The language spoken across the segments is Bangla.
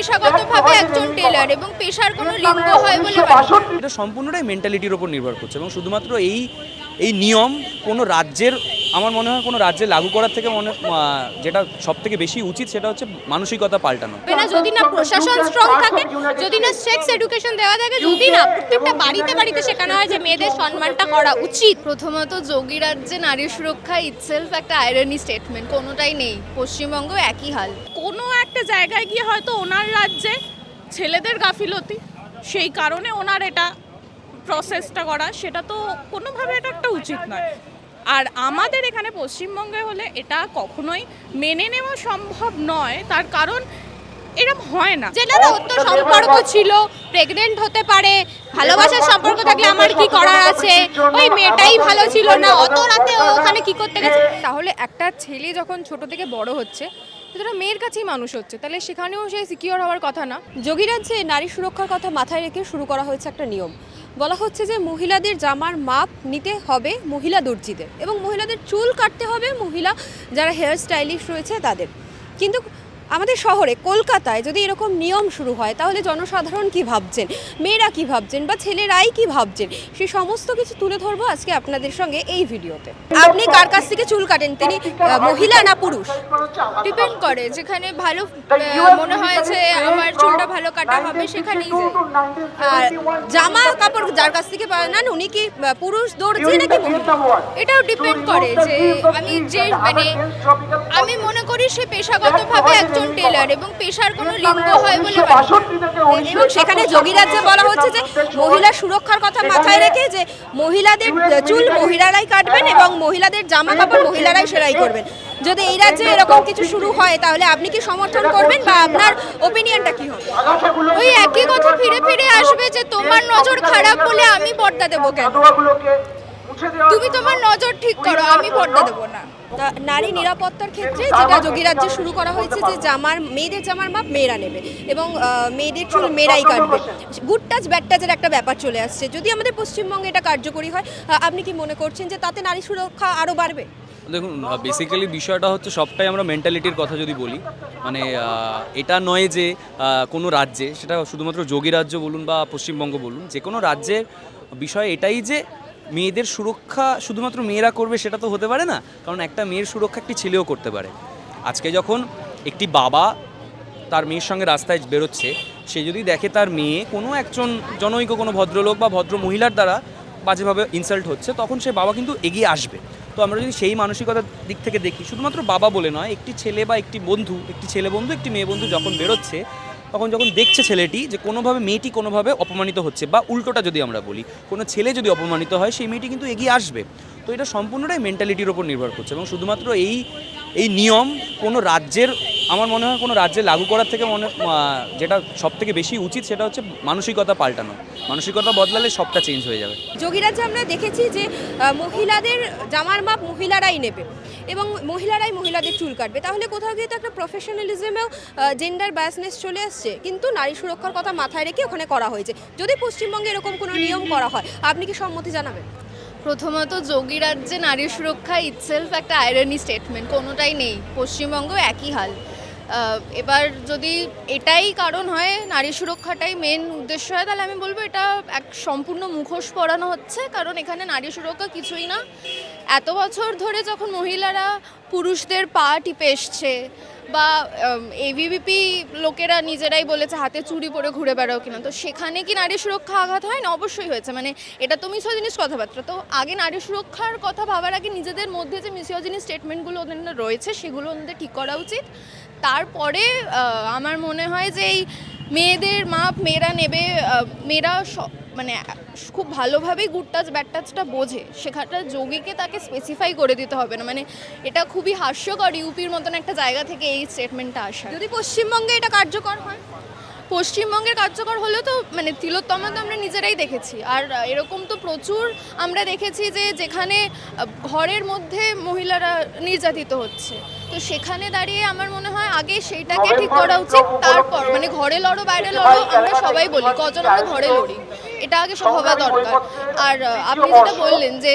পেশাগতভাবে একজন টেলার এবং পেশার কোনো লিঙ্গ হয় বলে এটা সম্পূর্ণটাই মেন্টালিটির ওপর নির্ভর করছে এবং শুধুমাত্র এই এই নিয়ম কোনো রাজ্যের আমার মনে হয় কোনো রাজ্যে লাগু করার থেকে মনে যেটা সব থেকে বেশি উচিত সেটা হচ্ছে মানসিকতা পাল্টানো। যদি না প্রশাসন স্ট্রং থাকে যদি না সেক্স এডুকেশন দেওয়া থাকে যদি না প্রত্যেকটা বাড়িতে বাড়িতে শেখানো হয় যে মেয়েদের সম্মানটা করা উচিত। প্রথমত যোগী রাজ্যে নারী সুরক্ষা ইটসেলফ একটা আয়রনি স্টেটমেন্ট কোনোটাই নেই। পশ্চিমবঙ্গ একই হাল। কোনো একটা জায়গায় গিয়ে হয়তো ওনার রাজ্যে ছেলেদের গাফিলতি সেই কারণে ওনার এটা প্রসেসটা করা সেটা তো কোনোভাবে এটা একটা উচিত নয়। আর আমাদের এখানে পশ্চিমবঙ্গে হলে এটা কখনোই মেনে নেওয়া সম্ভব নয়। তার কারণ এরম হয় না। যেটা অত্য সম্পর্ক ছিল প্রেগনেন্ট হতে পারে ভালোবাসার সম্পর্ক থাকলে আমার কি করার আছে? ওই মেয়েটাই ভালো ছিল না। অত রাতে ওখানে কি করতে গেছে? তাহলে একটা ছেলে যখন ছোট থেকে বড় হচ্ছে সেটা মেয়ের কাছেই মানুষ হচ্ছে। তাহলে সেখানেও সে সিকিওর হওয়ার কথা না। যোগীরাজ্যে নারী সুরক্ষার কথা মাথায় রেখে শুরু করা হয়েছে একটা নিয়ম। বলা হচ্ছে যে মহিলাদের জামার মাপ নিতে হবে মহিলা দর্জিদের এবং মহিলাদের চুল কাটতে হবে মহিলা যারা হেয়ার স্টাইলিশ রয়েছে তাদের। কিন্তু আমাদের শহরে কলকাতায় যদি এরকম নিয়ম শুরু হয় তাহলে জনসাধারণ কি ভাবছেন? মেয়েরা কি ভাবছেন? বা ছেলেরাই কি ভাবছেন? সে সমস্ত কিছু তুলে ধরবো আজকে আপনাদের সঙ্গে এই ভিডিওতে। আপনি কার কাছ থেকে চুল কাটেন? তিনি মহিলা না পুরুষ? ডিপেন্ড করে যেখানে ভালো মনে হয় যে আমার চুলটা ভালো কাটা হবে সেখানেই আর জামা কাপড় যার কাছ থেকে বানান উনি কি পুরুষ দর্জি নাকি এটাও ডিপেন্ড করে যে আমি যে মানে আমি মনে করি সে পেশাগতভাবে একজন টেলার এবং পেশার কোনো লিঙ্গ হয় বলে এবং সেখানে যোগীরাজ্যে বলা হচ্ছে যে মহিলা সুরক্ষার কথা মাথায় রেখে যে মহিলাদের চুল মহিলারাই কাটবেন এবং মহিলাদের জামা কাপড় মহিলারাই সেলাই করবেন। যদি এই রাজ্যে এরকম কিছু শুরু হয় তাহলে আপনি কি সমর্থন করবেন বা আপনার ওপিনিয়নটা কি হবে? ওই একই কথা ফিরে ফিরে আসবে যে তোমার নজর খারাপ বলে আমি পর্দা দেবো কেন? তুমি তোমার নজর ঠিক করো আমি পর্দা দেবো না। তা নারী নিরাপত্তার ক্ষেত্রে যেটা যোগীরাজ্যে শুরু করা হয়েছে যে জামার মেয়েদের জামার মাপ মেয়েরা নেবে এবং মেয়েদের চুল মেয়েরাই কাটবে। গুড টাচ ব্যাড টাচের একটা ব্যাপার চলে আসছে। যদি আমাদের পশ্চিমবঙ্গে এটা কার্যকরী হয় আপনি কি মনে করছেন যে তাতে নারী সুরক্ষা আরও বাড়বে? দেখুন বেসিক্যালি বিষয়টা হচ্ছে সবটাই আমরা মেন্টালিটির কথা যদি বলি মানে এটা নয় যে কোনো রাজ্যে সেটা শুধুমাত্র যোগী রাজ্য বলুন বা পশ্চিমবঙ্গ বলুন যে কোনো রাজ্যের বিষয় এটাই যে মেয়েদের সুরক্ষা শুধুমাত্র মেয়েরা করবে সেটা তো হতে পারে না, কারণ একটা মেয়ের সুরক্ষা একটি ছেলেও করতে পারে। আজকে যখন একটি বাবা তার মেয়ের সঙ্গে রাস্তায় বেরোচ্ছে, সে যদি দেখে তার মেয়ে কোনো একজন জনৈক, কোনো ভদ্রলোক বা ভদ্র মহিলার দ্বারা বাজেভাবে ইনসাল্ট হচ্ছে, তখন সে বাবা কিন্তু এগিয়ে আসবে। তো আমরা যদি সেই মানসিকতার দিক থেকে দেখি, শুধুমাত্র বাবা বলে নয়, একটি ছেলে বা একটি বন্ধু, একটি ছেলে বন্ধু, একটি মেয়ে বন্ধু যখন বেরোচ্ছে তখন যখন দেখছে ছেলেটি যে কোনোভাবে মেয়েটি কোনোভাবে অপমানিত হচ্ছে, বা উল্টোটা যদি আমরা বলি, কোনো ছেলে যদি অপমানিত হয়, সেই মেয়েটি কিন্তু এগিয়ে আসবে। তো এটা সম্পূর্ণটাই মেন্টালিটির ওপর নির্ভর করছে এবং শুধুমাত্র এই এই নিয়ম কোনো রাজ্যের, আমার মনে হয় কোনো রাজ্যে লাগু করার থেকে মনে যেটা সব থেকে বেশি উচিত সেটা হচ্ছে মানসিকতা পাল্টানো। মানসিকতা বদলালে সবটা চেঞ্জ হয়ে যাবে। যোগীরাজ্যে আমরা দেখেছি যে মহিলাদের জামার মাপ মহিলারাই নেবে এবং মহিলারাই মহিলাদের চুল কাটবে। তাহলে কোথাও গিয়ে তো একটা প্রফেশনালিজমেও জেন্ডার বায়াসনেস চলে আসছে। কিন্তু নারী সুরক্ষার কথা মাথায় রেখে ওখানে করা হয়েছে। যদি পশ্চিমবঙ্গে এরকম কোনো নিয়ম করা হয়, আপনি কি সম্মতি জানাবেন? প্রথমত, যোগী রাজ্যে নারী সুরক্ষা ইটসেলফ একটা আয়রনি স্টেটমেন্ট কোনোটাই নেই। পশ্চিমবঙ্গ একই হাল। এবার যদি এটাই কারণ হয়, নারী সুরক্ষাটাই মেন উদ্দেশ্য হয়, তাহলে আমি বলব এটা এক সম্পূর্ণ মুখোশ পরানো হচ্ছে, কারণ এখানে নারী সুরক্ষা কিছুই না। এত বছর ধরে যখন মহিলারা পুরুষদের পা টিপে এসছে বা এভিবিপি লোকেরা নিজেরাই বলেছে হাতে চুরি পরে ঘুরে বেড়াও কিনা, তো সেখানে কি নারী সুরক্ষা আঘাত হয়? না, অবশ্যই হয়েছে। মানে এটা তো মিসোজিনিস কথাবার্তা। তো আগে নারী সুরক্ষার কথা ভাবার আগে নিজেদের মধ্যে যে মিসোজিনিস স্টেটমেন্টগুলো ওদের রয়েছে, সেগুলো ওদের ঠিক করা উচিত। তারপরে আমার মনে হয় যে এই মেয়েদের মাপ মেয়েরা নেবে মেয়েরা মানে খুব ভালোভাবেই গুড টাচ ব্যাড টাচটা বোঝে। সেখানটা যোগীকে তাকে স্পেসিফাই করে দিতে হবে না। মানে এটা খুবই হাস্যকর ইউপির মতন একটা জায়গা থেকে এই স্টেটমেন্টটা আসা। যদি পশ্চিমবঙ্গে এটা কার্যকর হয়? পশ্চিমবঙ্গের কার্যকর হলেও তো মানে তিলোত্তমা তো আমরা নিজেরাই দেখেছি। আর এরকম তো প্রচুর আমরা দেখেছি যে যেখানে ঘরের মধ্যে মহিলারা নির্যাতিত হচ্ছে। তো সেখানে দাঁড়িয়ে আমার মনে হয় আগে সেইটাকে ঠিক করা উচিত। তারপর মানে ঘরে লড়ো বাইরে লড়ো আমরা সবাই বলি কজন আমরা ঘরে লড়ি। এটা আগে হওয়া দরকার। আর আপনি যেটা বললেন যে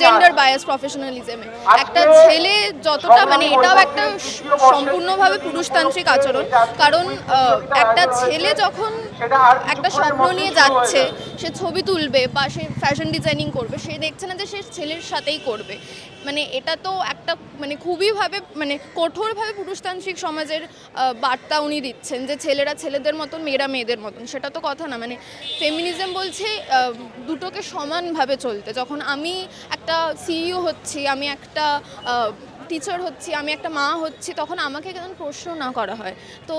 জেন্ডার বায়াস প্রফেশনালিজমে একটা ছেলে যতটা মানে এটাও একটা সম্পূর্ণভাবে পুরুষতান্ত্রিক আচরণ। কারণ একটা ছেলে যখন একটা স্বপ্ন নিয়ে যাচ্ছে সে ছবি তুলবে বা সে ফ্যাশন ডিজাইনিং করবে সে দেখছে না যে সে ছেলের সাথেই করবে। মানে এটা তো একটা মানে খুবইভাবে মানে কঠোরভাবে পুরুষতান্ত্রিক সমাজের বার্তা উনি দিচ্ছেন যে ছেলেরা ছেলেদের মতন মেয়েরা মেয়েদের মতন। সেটা তো কথা না। মানে ফেমিনিজম বলছে দুটোকে সমানভাবে চলতে। যখন আমি একটা সিইও হচ্ছি, আমি একটা টিচার হচ্ছি, আমি একটা মা হচ্ছি, তখন আমাকে কেন প্রশ্ন না করা হয়? তো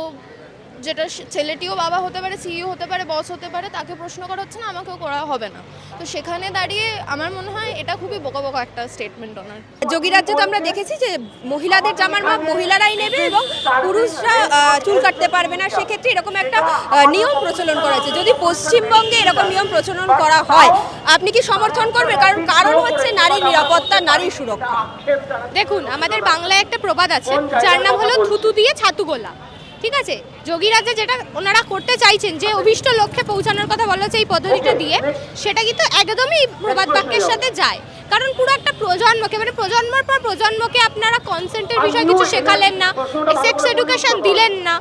যেটা ছেলেটিও বাবা হতে পারে সিইও হতে পারে বস হতে পারে তাকে প্রশ্ন করা হচ্ছে না আমাকেও করা হবে না। তো সেখানে দাঁড়িয়ে আমার মনে হয় এটা খুবই বোকা বোকা একটা স্টেটমেন্ট ওনার যোগীরাজ্যে তো আমরা দেখেছি যে মহিলাদের জামার মাপ মহিলারাই নেবে এবং পুরুষরা চুল কাটতে পারবে না। সেক্ষেত্রে এরকম একটা নিয়ম প্রচলন করা হয়েছে যদি পশ্চিমবঙ্গে এরকম নিয়ম প্রচলন করা হয় আপনি কি সমর্থন করবেন? কারণ কারণ হচ্ছে নারী নিরাপত্তা নারী সুরক্ষা। দেখুন আমাদের বাংলায় একটা প্রবাদ আছে যার নাম হলো থুতু দিয়ে ছাতু গোলা। ঠিক আছে? যোগীরাজ্যে যেটা ওনারা করতে চাইছেন যে অভিষ্ট লক্ষ্যে পৌঁছানোর কথা বলা হচ্ছে এই পদ্ধতিটা দিয়ে সেটা কিন্তু একদমই প্রবাদ বাক্যের সাথে যায়। কারণ পুরো একটা প্রজন্মকে মানে প্রজন্মর পর প্রজন্মকে আপনারা কনসেন্টের বিষয়ে কিছু শেখালেন না সেক্স এডুকেশন দিলেন না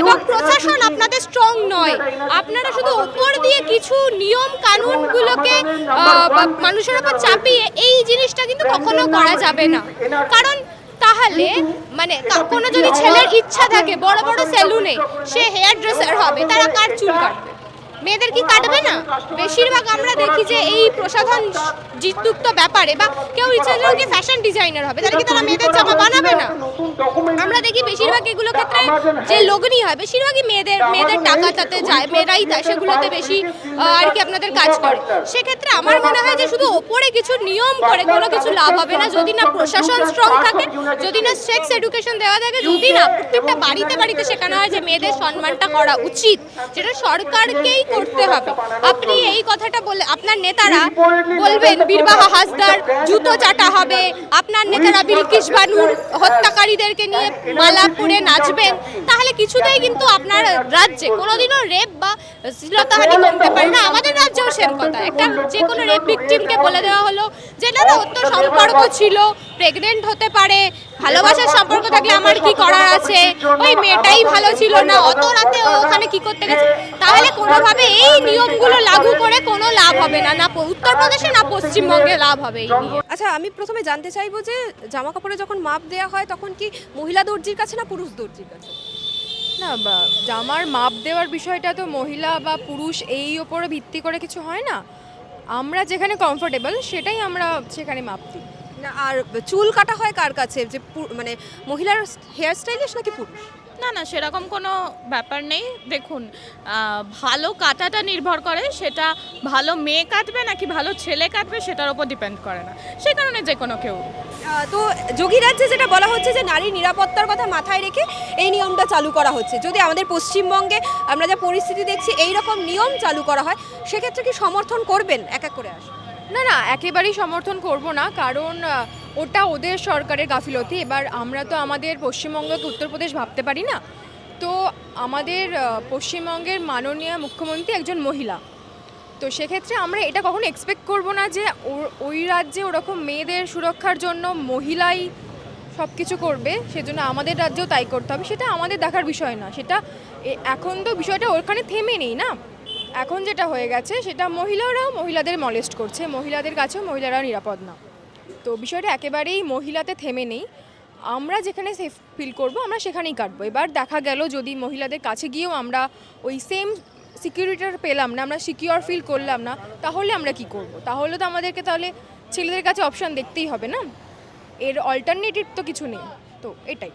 এবং প্রশাসন আপনাদের স্ট্রং নয়। আপনারা শুধু উপর দিয়ে কিছু নিয়ম কানুনগুলোকে মানুষের উপর চাপিয়ে এই জিনিসটা কিন্তু কখনো করা যাবে না। কারণ তাহলে মানে কোনো যদি ছেলের ইচ্ছা থাকে বড় বড় সেলুনে সে হেয়ার ড্রেসার হবে তারা কার চুল কাটবে? মেয়েদের কি কাটবে না? বেশিরভাগ আমরা দেখি যে এই প্রসাধন যুক্ত ব্যাপারে বা কেউ ইচ্ছা করলে কি ফ্যাশন ডিজাইনার হবে তাহলে কি তারা মেয়েদের জামা বানাবে না? আমরা দেখি বেশিরভাগ এগুলো ক্ষেত্রে যে লগ্নি হয় বেশিরভাগই মেয়েদের মেয়েদের টাকা তাতে যায় মেয়েরাই সেগুলোতে বেশি আর কি আপনাদের কাজ করে। সেক্ষেত্রে আমার মনে হয় যে শুধু ওপরে কিছু নিয়ম করে কোনো কিছু লাভ হবে না। যদি না প্রশাসন স্ট্রং থাকে, যদি না সেক্স এডুকেশন দেওয়া থাকে, যদি না প্রত্যেকটা বাড়িতে বাড়িতে শেখানো হয় যে মেয়েদের সম্মানটা করা উচিত যেটা সরকারকেই করতে হবে। আপনি এই কথাটা বলে, আপনার নেতারা বলবেন বীরবাহা হাসদার জুতো চাটা হবে, আপনার নেতারা বিলকিস বানুর হত্যাকারীদেরকে নিয়ে মালা পরে নাচবেন, তাহলে কিছুতেই কিন্তু আপনার রাজ্যে কোনোদিনও রেপ বা শ্লীলতাহানি কমতে পারে না, আমাদের রাজ্যেও সেম কথা। একটা যে কোনো রেপ ভিকটিমকে বলে দেওয়া হলো যে, না না তো সম্পর্ক ছিল প্রেগনেন্ট হতে পারে, ভালোবাসার সম্পর্ক থাকলে আমার কি করার আছে? ওই মেয়েটাই ভালো ছিল না, অত রাতে ওখানে কি করতে গেছে? তাহলে কোনোভাবে এই নিয়মগুলো লাগু করে কোনো লাভ হবে না না উত্তরপ্রদেশে, না পশ্চিমবঙ্গে লাভ হবে এই নিয়ে। আচ্ছা আমি প্রথমে জানতে চাইব যে জামা কাপড়ে যখন মাপ দেওয়া হয়, তখন কি মহিলা দর্জির কাছে না পুরুষ দর্জির কাছে? না বা জামার মাপ দেওয়ার বিষয়টা তো মহিলা বা পুরুষ এই ওপরে ভিত্তি করে কিছু হয় না। আমরা যেখানে কমফোর্টেবল সেটাই আমরা সেখানে মাপ দিই। না আর চুল কাটা হয় কার কাছে? যে পু- মানে মহিলার হেয়ার স্টাইলিস্ট নাকি পুরুষ? না না সেরকম কোনো ব্যাপার নেই। দেখুন ভালো কাটাটা নির্ভর করে সেটা ভালো মেয়ে কাটবে নাকি ভালো ছেলে কাটবে সেটার উপর ডিপেন্ড করে না। সে কারণে যে কোনো কেউ তো যোগীরাজ্যে যেটা বলা হচ্ছে যে নারী নিরাপত্তার কথা মাথায় রেখে এই নিয়মটা চালু করা হচ্ছে। যদি আমাদের পশ্চিমবঙ্গে আমরা যা পরিস্থিতি দেখছি এই রকম নিয়ম চালু করা হয়, সেক্ষেত্রে কি সমর্থন করবেন? এক এক করে আস না না, একেবারেই সমর্থন করব না, কারণ ওটা ওদের সরকারের গাফিলতি। এবার আমরা তো আমাদের পশ্চিমবঙ্গকে উত্তরপ্রদেশ ভাবতে পারি না। তো আমাদের পশ্চিমবঙ্গের মাননীয় মুখ্যমন্ত্রী একজন মহিলা। তো সেক্ষেত্রে আমরা এটা কখনো এক্সপেক্ট করব না যে ওই রাজ্যে ওরকম মেয়েদের সুরক্ষার জন্য মহিলাই সব কিছু করবে, সেজন্য আমাদের রাজ্যেও তাই করতে হবে। সেটা আমাদের দেখার বিষয় না, সেটা এখন তো বিষয়টা ওখানে থেমে নেই না? এখন যেটা হয়ে গেছে, সেটা মহিলারাও মহিলাদের মলেস্ট করছে, মহিলাদের কাছেও মহিলারা নিরাপদ না। তো বিষয়টা একেবারেই মহিলাতে থেমে নেই। আমরা যেখানে সেফ ফিল করব, আমরা সেখানেই কাটবো। এবার দেখা গেল যদি মহিলাদের কাছে গিয়েও আমরা ওই সেম সিকিউরিটিটা পেলাম না, আমরা সিকিউর ফিল করলাম না, তাহলে আমরা কি করব? তাহলে তো আমাদেরকে তাহলে ছেলেদের কাছে অপশান দেখতেই হবে না? এর অল্টারনেটিভ তো কিছু নেই, তো এটাই।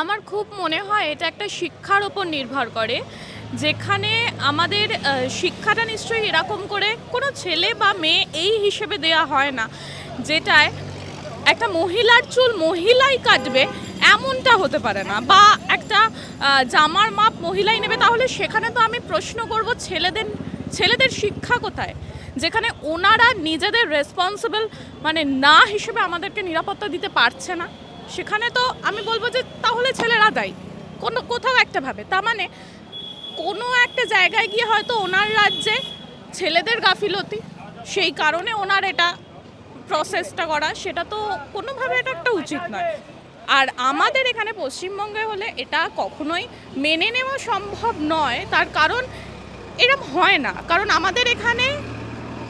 আমার খুব মনে হয় এটা একটা শিক্ষার ওপর নির্ভর করে, যেখানে আমাদের শিক্ষাটা নিশ্চয়ই এরকম করে কোনো ছেলে বা মেয়ে এই হিসেবে দেয়া হয় না, যেটায় একটা মহিলার চুল মহিলাই কাটবে এমনটা হতে পারে না, বা একটা জামার মাপ মহিলাই নেবে, তাহলে সেখানে তো আমি প্রশ্ন করব ছেলেদের ছেলেদের শিক্ষা কোথায়? যেখানে ওনারা নিজেদের রেসপন্সিবল মানে না হিসেবে আমাদেরকে নিরাপত্তা দিতে পারছে না। সেখানে তো আমি বলব যে, তাহলে ছেলেরা দেয়। কোনো, কোথাও একটা ভাবে। মানে কোনো একটা জায়গায় গিয়ে হয়তো ওনার রাজ্যে ছেলেদের গাফিলতি, সেই কারণে ওনার এটা প্রসেসটা করা, সেটা তো কোনোভাবে এটা একটা উচিত নয়। আর আমাদের এখানে পশ্চিমবঙ্গে হলে এটা কখনোই মেনে নেওয়া সম্ভব নয়। তার কারণ এরম হয় না। কারণ আমাদের এখানে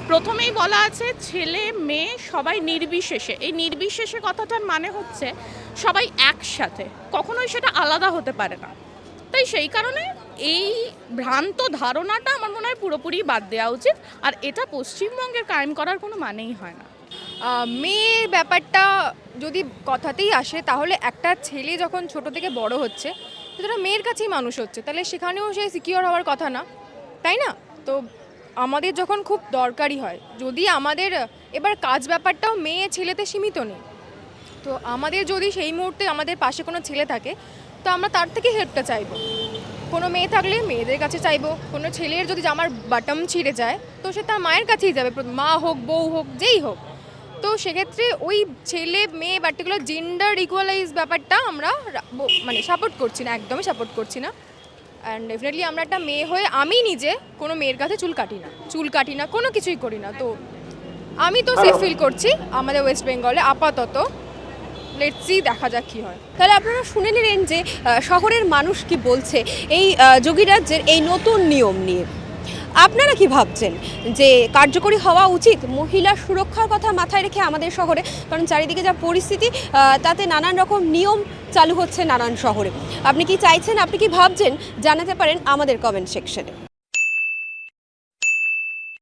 প্রথমেই বলা আছে, ছেলে, মেয়ে সবাই নির্বিশেষে। এই নির্বিশেষে কথাটার মানে হচ্ছে সবাই একসাথে। কখনোই সেটা আলাদা হতে পারে না। তাই সেই কারণে এই ভ্রান্ত ধারণাটা আমার মনে হয় পুরোপুরি বাদ দেওয়া উচিত। আর এটা পশ্চিমবঙ্গের কায়েম করার কোনো মানেই হয় না। মেয়ের ব্যাপারটা যদি কথাতেই আসে, তাহলে একটা ছেলে যখন ছোট থেকে বড় হচ্ছে সেটা মেয়ের কাছেই মানুষ হচ্ছে, তাহলে সেখানেও সে সিকিওর হওয়ার কথা না, তাই না? তো আমাদের যখন খুব দরকারি হয়, যদি আমাদের, এবার কাজ ব্যাপারটাও মেয়ে ছেলেতে সীমিত নেই, তো আমাদের যদি সেই মুহূর্তে আমাদের পাশে কোনো ছেলে থাকে, তো আমরা তার থেকে হেল্পটা চাইব। কোনো মেয়ে থাকলে মেয়েদের কাছে চাইব, কোনো ছেলের যদি জামার বাটম ছিঁড়ে যায়, তো সে তার মায়ের কাছেই যাবে, মা হোক, বউ হোক, যেই হোক। তো সেক্ষেত্রে ওই ছেলে মেয়ে পার্টিকুলার জেন্ডার ইকুয়ালাইজ ব্যাপারটা আমরা মানে সাপোর্ট করছি না একদমই সাপোর্ট করছি না। অ্যান্ড ডেফিনেটলি আমরা একটা মেয়ে হয়ে আমি নিজে কোনো মেয়ের কাছে চুল কাটি না চুল কাটি না কোনো কিছুই করি না। তো আমি তো সেফ ফিল করছি আমাদের ওয়েস্ট বেঙ্গলে আপাতত। লেটসি দেখা যাক কী হয়। তাহলে আপনারা শুনে নিলেন যে শহরের মানুষ কি বলছে এই যোগীরাজ্যের এই নতুন নিয়ম নিয়ে। আপনারা কি ভাবছেন যে কার্যকরী হওয়া উচিত মহিলা সুরক্ষার কথা মাথায় রেখে আমাদের শহরে? কারণ চারিদিকে যা পরিস্থিতি তাতে নানান রকম নিয়ম চালু হচ্ছে নানান শহরে। আপনি কি চাইছেন, আপনি কি ভাবছেন? জানাতে পারেন আমাদের কমেন্ট সেকশনে